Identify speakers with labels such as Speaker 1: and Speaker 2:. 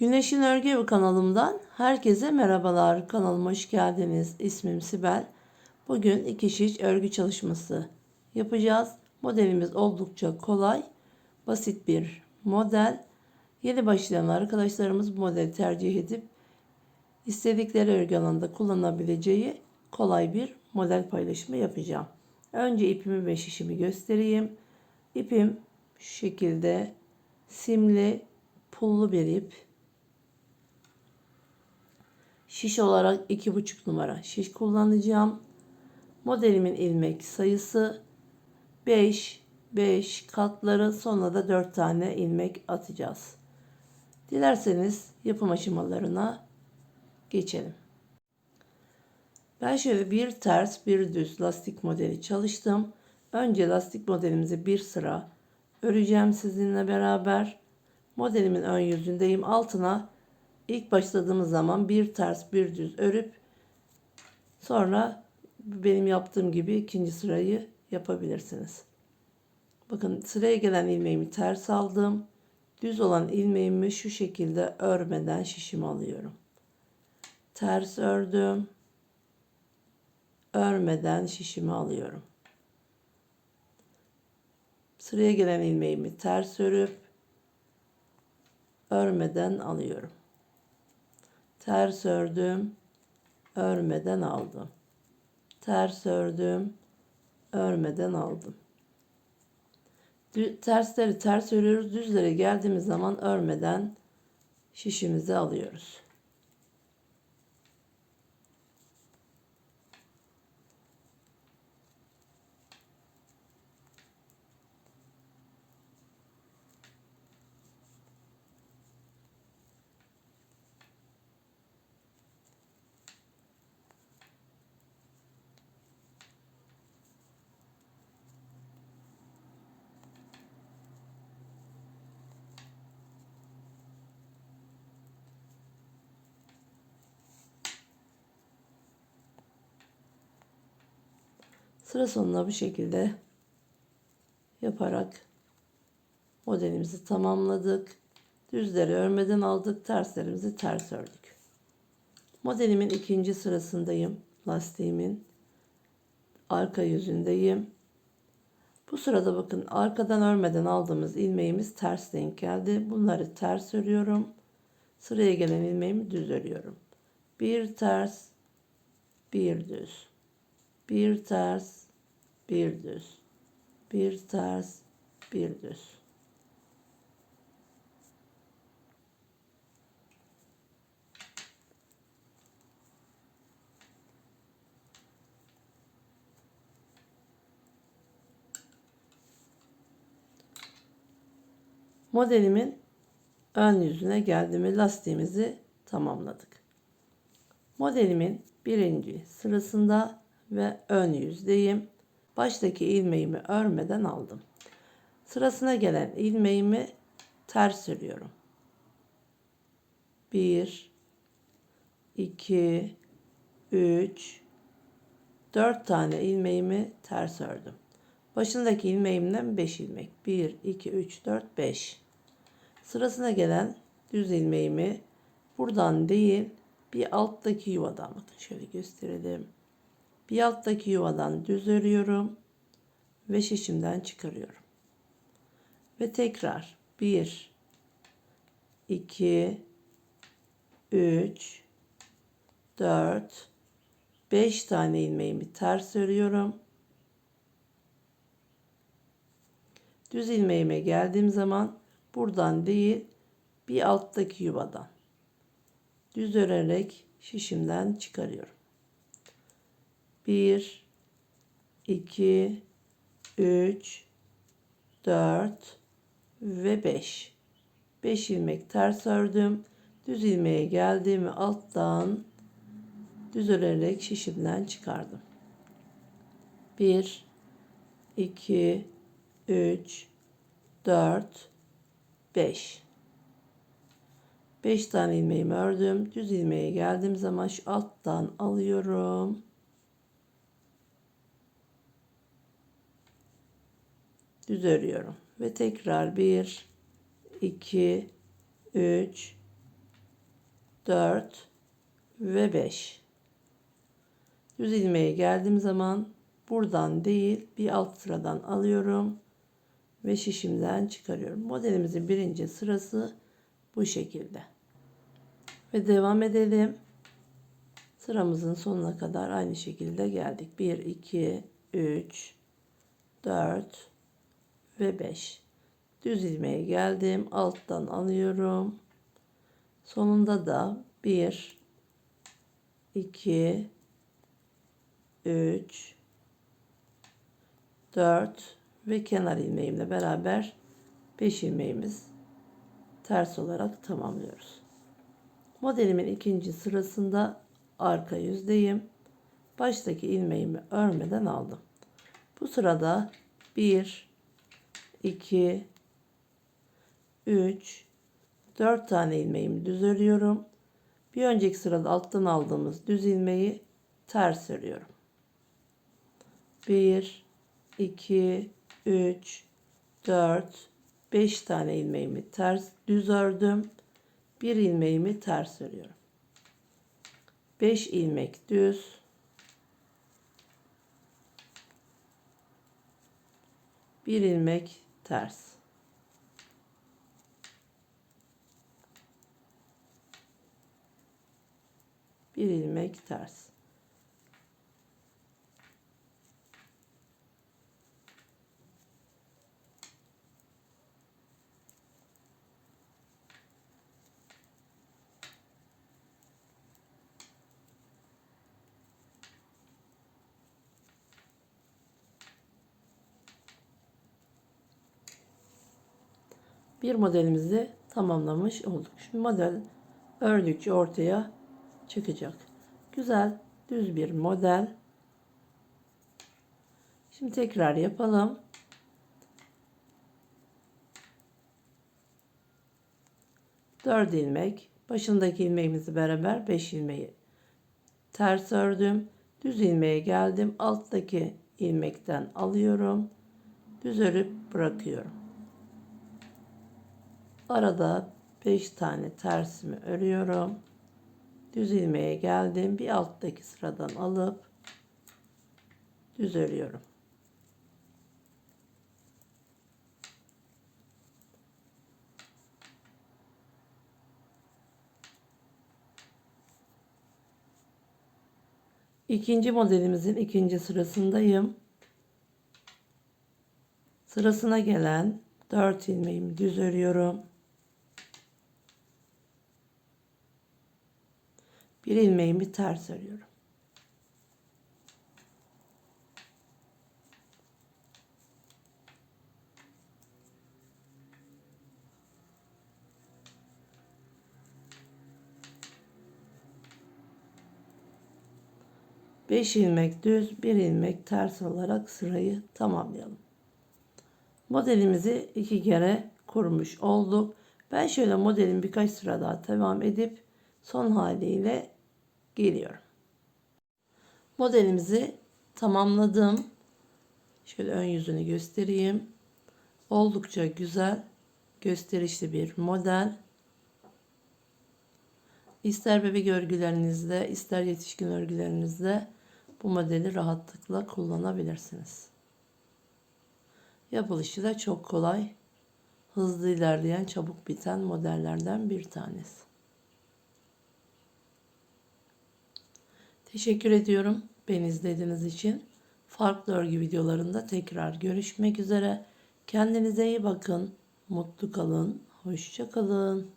Speaker 1: Güneşin Örgü Evi kanalımdan herkese merhabalar. Kanalıma hoş geldiniz. İsmim Sibel. Bugün iki şiş örgü çalışması yapacağız. Modelimiz oldukça kolay, basit bir model. Yeni başlayan arkadaşlarımız bu modeli tercih edip istedikleri örgü alanında kullanabileceği kolay bir model paylaşımı yapacağım. Önce ipimi ve şişimi göstereyim. İpim şu şekilde simli pullu bir ip. Şiş olarak 2,5 numara şiş kullanacağım. Modelimin ilmek sayısı 5, 5 katları sonra da 4 tane ilmek atacağız. Dilerseniz yapım aşamalarına geçelim. Ben şöyle bir ters bir düz lastik modeli çalıştım. Önce lastik modelimizi bir sıra öreceğim sizinle beraber. Modelimin ön yüzündeyim. Altına ilk başladığımız zaman bir ters bir düz örüp sonra benim yaptığım gibi ikinci sırayı yapabilirsiniz. Bakın sıraya gelen ilmeğimi ters aldım. Düz olan ilmeğimi şu şekilde örmeden şişimi alıyorum. Ters ördüm. Örmeden şişimi alıyorum. Sıraya gelen ilmeğimi ters örüp örmeden alıyorum. Ters ördüm, örmeden aldım. Ters ördüm, örmeden aldım. Tersleri ters örüyoruz. Düzlere geldiğimiz zaman örmeden şişimizi alıyoruz. Sıra sonuna bu şekilde yaparak modelimizi tamamladık. Düzleri örmeden aldık. Terslerimizi ters ördük. Modelimin ikinci sırasındayım. Lastiğimin arka yüzündeyim. Bu sırada bakın arkadan örmeden aldığımız ilmeğimiz ters denk geldi. Bunları ters örüyorum. Sıraya gelen ilmeğimi düz örüyorum. Bir ters, bir düz. Bir ters, bir düz, bir ters, bir düz. Modelimin ön yüzüne geldiğimi lastiğimizi tamamladık. Modelimin birinci sırasında ve ön yüzdeyim baştaki ilmeğimi örmeden aldım. Sırasına gelen ilmeğimi ters örüyorum. 1 2 3 4 tane ilmeğimi ters ördüm. Başındaki ilmeğimden 5 ilmek. 1 2 3 4 5. Sırasına gelen düz ilmeğimi buradan değil bir alttaki yuvadan bakın şöyle gösterelim. Bir alttaki yuvadan düz örüyorum ve şişimden çıkarıyorum. Ve tekrar 1 2 3 4 5 tane ilmeğimi ters örüyorum. Düz ilmeğime geldiğim zaman buradan değil bir alttaki yuvadan düz örerek şişimden çıkarıyorum. 1 2 3 4 ve 5 5 ilmek ters ördüm düz ilmeğe geldiğimi alttan düz örerek şişimden çıkardım. 1 2 3 4 5 5 tane ilmeğimi ördüm. Düz ilmeğe geldiğim zaman şu alttan alıyorum düz örüyorum ve tekrar 1 2 3 4 ve 5. Düz ilmeğe geldiğim zaman buradan değil bir alt sıradan alıyorum ve şişimden çıkarıyorum. Modelimizin birinci sırası bu şekilde. Ve devam edelim. Sıramızın sonuna kadar aynı şekilde geldik. 1, 2, 3, 4 ve 5. Düz ilmeğe geldim. Alttan alıyorum. Sonunda da 1, 2, 3, 4 ve kenar ilmeğimle beraber 5 ilmeğimiz ters olarak tamamlıyoruz. Modelimin ikinci sırasında arka yüzdeyim. Baştaki ilmeğimi örmeden aldım. Bu sırada 1, 2, 3, 4 tane ilmeğimi düz örüyorum. Bir önceki sırada alttan aldığımız düz ilmeği ters örüyorum. 1, 2, 3, 4, 5 tane ilmeğimi ters düz ördüm. Bir ilmeğimi ters örüyorum. 5 ilmek düz. Bir ilmek ters. Bir ilmek ters. Bir modelimizi tamamlamış olduk. Şimdi model ördükçe ortaya çıkacak. Güzel düz bir model. Şimdi tekrar yapalım. Dört ilmek. Başındaki ilmeğimizi beraber 5 ilmeği ters ördüm. Düz ilmeğe geldim. Alttaki ilmekten alıyorum. Düz örüp bırakıyorum. Arada 5 tane tersimi örüyorum. Düz ilmeğe geldim. Bir alttaki sıradan alıp düz örüyorum. İkinci modelimizin ikinci sırasındayım. Sırasına gelen 4 ilmeğimi düz örüyorum. Bir ilmeğimi ters örüyorum. Beş ilmek düz, bir ilmek ters olarak sırayı tamamlayalım. Modelimizi iki kere kurmuş olduk. Ben şöyle modelin birkaç sıra daha devam edip son haliyle geliyorum. Modelimizi tamamladım. Şöyle ön yüzünü göstereyim. Oldukça güzel, gösterişli bir model. İster bebek örgülerinizde, ister yetişkin örgülerinizde bu modeli rahatlıkla kullanabilirsiniz. Yapılışı da çok kolay. Hızlı ilerleyen, çabuk biten modellerden bir tanesi. Teşekkür ediyorum beni izlediğiniz için. Farklı örgü videolarında tekrar görüşmek üzere. Kendinize iyi bakın. Mutlu kalın. Hoşça kalın.